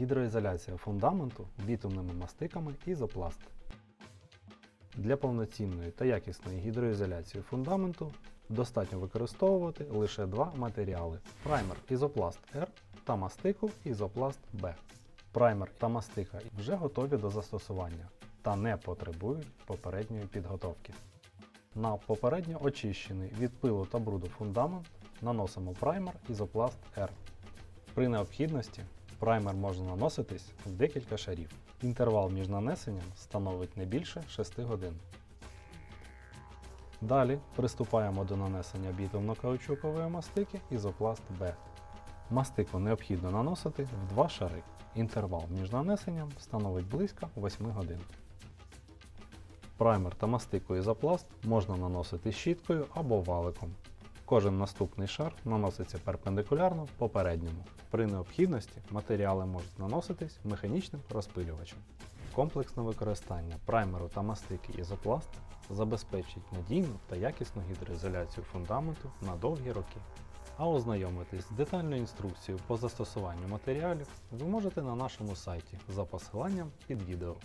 гідроізоляція фундаменту бітумними мастиками ізопласт. Для повноцінної та якісної гідроізоляції фундаменту достатньо використовувати лише два матеріали: праймер ізопласт R та мастику ізопласт B. Праймер та мастика вже готові до застосування та не потребують попередньої підготовки. На попередньо очищений від пилу та бруду фундамент наносимо праймер ізопласт R. При необхідності праймер може наноситись в декілька шарів. Інтервал між нанесенням становить не більше 6 годин. Далі приступаємо до нанесення бітумно-каучукової мастики ізопласт B. Мастику необхідно наносити в два шари. Інтервал між нанесенням становить близько 8 годин. Праймер та мастику ізопласт можна наносити щіткою або валиком. Кожен наступний шар наноситься перпендикулярно попередньому. При необхідності матеріали можуть наноситись механічним розпилювачем. Комплексне використання праймеру та мастики ізопласт забезпечить надійну та якісну гідроізоляцію фундаменту на довгі роки. А ознайомитись з детальною інструкцією по застосуванню матеріалів ви можете на нашому сайті за посиланням під відео.